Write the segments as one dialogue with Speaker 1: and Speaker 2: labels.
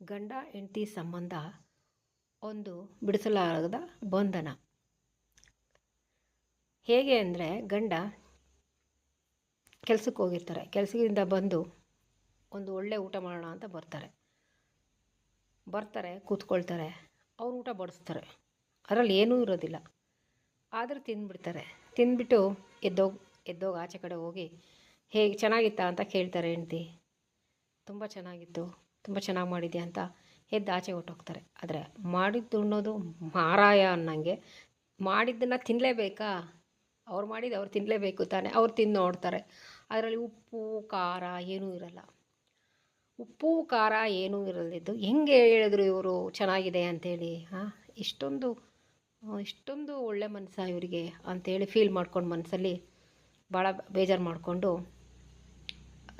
Speaker 1: ಗಂಡ ಹೆಂಡತಿ ಸಂಬಂಧ ಒಂದು ಬಿಡಿಸಲಾಗದ ಬಂಧನ. ಹೇಗೆ ಅಂದರೆ ಗಂಡ ಕೆಲಸಕ್ಕೆ ಹೋಗಿರ್ತಾರೆ. ಕೆಲಸದಿಂದ ಬಂದು ಒಂದು ಒಳ್ಳೆ ಊಟ ಮಾಡೋಣ ಅಂತ ಬರ್ತಾರೆ. ಬರ್ತಾರೆ, ಕೂತ್ಕೊಳ್ತಾರೆ, ಅವ್ರು ಊಟ ಬಡಿಸ್ತಾರೆ. ಅದರಲ್ಲಿ ಏನೂ ಇರೋದಿಲ್ಲ. ಆದರೂ ತಿಂದ್ಬಿಡ್ತಾರೆ. ತಿಂದ್ಬಿಟ್ಟು ಎದ್ದೋಗಿ ಎದ್ದೋಗಿ ಆಚೆ ಕಡೆ ಹೋಗಿ, ಹೇಗೆ ಚೆನ್ನಾಗಿತ್ತಾ? ಅಂತ ಕೇಳ್ತಾರೆ ಹೆಂಡ್ತಿ. ತುಂಬ ಚೆನ್ನಾಗಿತ್ತು. ತುಂಬ ಚೆನ್ನಾಗಿ ಮಾಡಿದ್ಯಾ ಅಂತ ಎದ್ದು ಆಚೆ ಹೊಟ್ಟೋಗ್ತಾರೆ ಆದರೆ ಮಾಡಿದ್ದು ಉಣ್ಣೋದು ಮಾರಾಯ ಅನ್ನಂಗೆ. ಮಾಡಿದ್ದನ್ನು ತಿನ್ನಲೇಬೇಕಾ ಅವ್ರು ಮಾಡಿದ್ದು ಅವ್ರು ತಿನ್ನಲೇಬೇಕು ತಾನೆ. ಅವ್ರು ತಿಂದು ನೋಡ್ತಾರೆ. ಅದರಲ್ಲಿ ಉಪ್ಪು, ಖಾರ ಏನೂ ಇರಲ್ಲ. ಉಪ್ಪು, ಖಾರ ಏನೂ ಇರಲಿದ್ದು ಹೆಂಗೆ ಹೇಳಿದ್ರು ಇವರು ಚೆನ್ನಾಗಿದೆ ಅಂಥೇಳಿ ಹಾಂ? ಇಷ್ಟೊಂದು ಇಷ್ಟೊಂದು ಒಳ್ಳೆ ಮನಸ್ಸಾ ಇವರಿಗೆ ಅಂಥೇಳಿ ಫೀಲ್ ಮಾಡ್ಕೊಂಡು ಮನಸ್ಸಲ್ಲಿ ಭಾಳ ಬೇಜಾರು ಮಾಡಿಕೊಂಡು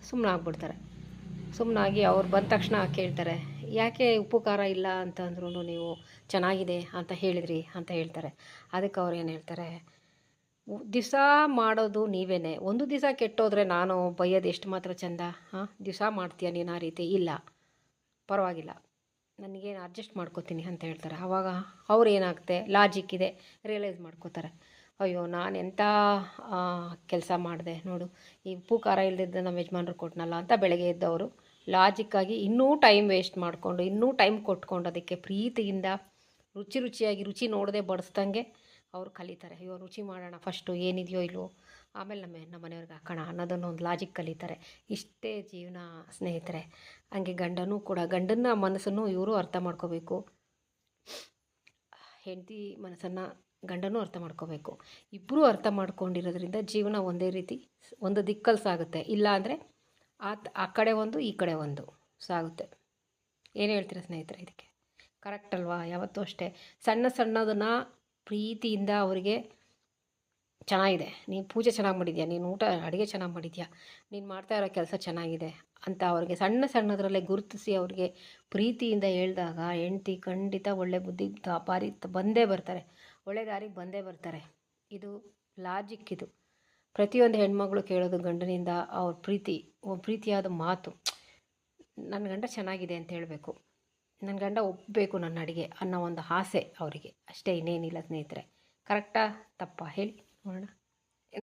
Speaker 1: ಸುಮ್ಮನಾಗ್ಬಿಡ್ತಾರೆ ಸುಮ್ಮನಾಗಿ ಅವ್ರು ಬಂದ ತಕ್ಷಣ ಕೇಳ್ತಾರೆ, ಯಾಕೆ ಉಪ್ಪು ಖಾರ ಇಲ್ಲ ಅಂತಂದ್ರೂ ನೀವು ಚೆನ್ನಾಗಿದೆ ಅಂತ ಹೇಳಿದ್ರಿ ಅಂತ ಹೇಳ್ತಾರೆ. ಅದಕ್ಕೆ ಅವ್ರು ಏನು ಹೇಳ್ತಾರೆ ದಿವಸ ಮಾಡೋದು ನೀವೇ ಒಂದು ದಿವಸ ಕೆಟ್ಟೋದ್ರೆ ನಾನು ಬೈಯೋದು ಎಷ್ಟು ಮಾತ್ರ ಚಂದ? ಹಾಂ? ದಿವಸ ಮಾಡ್ತೀಯ ನೀನು ಆ ರೀತಿ? ಇಲ್ಲ. ಪರವಾಗಿಲ್ಲ. ನನಗೇನು ಅಡ್ಜಸ್ಟ್ ಮಾಡ್ಕೋತೀನಿ ಅಂತ ಹೇಳ್ತಾರೆ. ಆವಾಗ ಅವ್ರು ಏನಾಗುತ್ತೆ ಲಾಜಿಕ್ ಇದೆ ರಿಯಲೈಸ್ ಮಾಡ್ಕೋತಾರೆ. ಅಯ್ಯೋ, ನಾನು ಎಂಥ ಕೆಲಸ ಮಾಡಿದೆ ನೋಡು. ಈ ಉಪ್ಪು ಖಾರ ಇಲ್ಲದಿದ್ದ ನಮ್ಮ ಯಜಮಾನ್ರು ಕೊಟ್ಟನಲ್ಲ ಅಂತ ಬೆಳಗ್ಗೆ ಎದ್ದವರು. ಲಾಜಿಕ್ಕಾಗಿ ಇನ್ನೂ ಟೈಮ್ ವೇಸ್ಟ್ ಮಾಡಿಕೊಂಡು, ಇನ್ನೂ ಟೈಮ್ ಕೊಟ್ಕೊಂಡು ಅದಕ್ಕೆ ಪ್ರೀತಿಯಿಂದ ರುಚಿ ರುಚಿಯಾಗಿ ರುಚಿ ನೋಡದೆ ಬಡಿಸ್ದಂಗೆ ಅವ್ರು ಕಲಿತಾರೆ. ಅಯ್ಯೋ, ರುಚಿ ಮಾಡೋಣ ಫಸ್ಟು ಏನಿದೆಯೋ ಇಲ್ವೋ. ಆಮೇಲೆ ನಮ್ಮ ನಮ್ಮ ಮನೆಯವ್ರಿಗೆ ಹಾಕೋಣ ಅನ್ನೋದನ್ನು ಒಂದು ಲಾಜಿಕ್ ಕಲಿತಾರೆ. ಇಷ್ಟೇ ಜೀವನ ಸ್ನೇಹಿತರೆ. ಹಂಗೆ ಗಂಡನೂ ಕೂಡ, ಗಂಡನ ಮನಸ್ಸನ್ನು ಇವರು ಅರ್ಥ ಮಾಡ್ಕೋಬೇಕು. ಹೆಂಡತಿ ಮನಸ್ಸನ್ನು ಗಂಡನೂ ಅರ್ಥ ಮಾಡ್ಕೋಬೇಕು. ಇಬ್ಬರೂ ಅರ್ಥ ಮಾಡ್ಕೊಂಡಿರೋದ್ರಿಂದ ಜೀವನ ಒಂದೇ ರೀತಿ ಒಂದು ದಿಕ್ಕಲ್ಲಿ ಸಾಗುತ್ತೆ ಇಲ್ಲ ಅಂದರೆ ಆ ಆ ಕಡೆ ಒಂದು, ಈ ಕಡೆ ಒಂದು. ಸಾಗುತ್ತೆ ಏನು ಹೇಳ್ತೀರಾ ಸ್ನೇಹಿತರೆ ಇದಕ್ಕೆ? ಕರೆಕ್ಟ್ ಅಲ್ವಾ? ಯಾವತ್ತೂ ಅಷ್ಟೇ. ಸಣ್ಣ ಸಣ್ಣದನ್ನು ಪ್ರೀತಿಯಿಂದ ಅವರಿಗೆ ಚೆನ್ನಾಗಿದೆ. ನೀನು ಪೂಜೆ ಚೆನ್ನಾಗಿ ಮಾಡಿದ್ಯಾ? ನೀನು ಊಟ, ಅಡುಗೆ ಚೆನ್ನಾಗಿ ಮಾಡಿದ್ಯಾ? ನೀನು ಮಾಡ್ತಾ ಇರೋ ಕೆಲಸ ಚೆನ್ನಾಗಿದೆ ಅಂತ ಅವ್ರಿಗೆ ಸಣ್ಣ ಸಣ್ಣದರಲ್ಲೇ ಗುರುತಿಸಿ ಅವ್ರಿಗೆ ಪ್ರೀತಿಯಿಂದ ಹೇಳಿದಾಗ ಹೆಂಡ್ತಿ ಖಂಡಿತ ಒಳ್ಳೆ ಬುದ್ಧಿ ದಾಪಾರಿ ಬಂದೇ ಬರ್ತಾರೆ. ಒಳ್ಳೆ ದಾರಿಗೆ ಬಂದೇ ಬರ್ತಾರೆ. ಇದು ಲಾಜಿಕ್ ಇದು. ಪ್ರತಿಯೊಂದು ಹೆಣ್ಮಗಳು ಕೇಳೋದು ಗಂಡನಿಂದ ಅವ್ರ ಪ್ರೀತಿ ಪ್ರೀತಿಯಾದ ಮಾತು. ನನ್ನ ಗಂಡ ಚೆನ್ನಾಗಿದೆ ಅಂತ ಹೇಳಬೇಕು. ನನ್ನ ಗಂಡ ಒಪ್ಪಬೇಕು ನನ್ನ ಅಡುಗೆ ಅನ್ನೋ ಒಂದು ಆಸೆ ಅವರಿಗೆ. ಅಷ್ಟೇ ಇನ್ನೇನಿಲ್ಲ ಸ್ನೇಹಿತರೆ. ಕರೆಕ್ಟಾ? ತಪ್ಪಾ? ಹೇಳಿ. ನೋಡೋಣ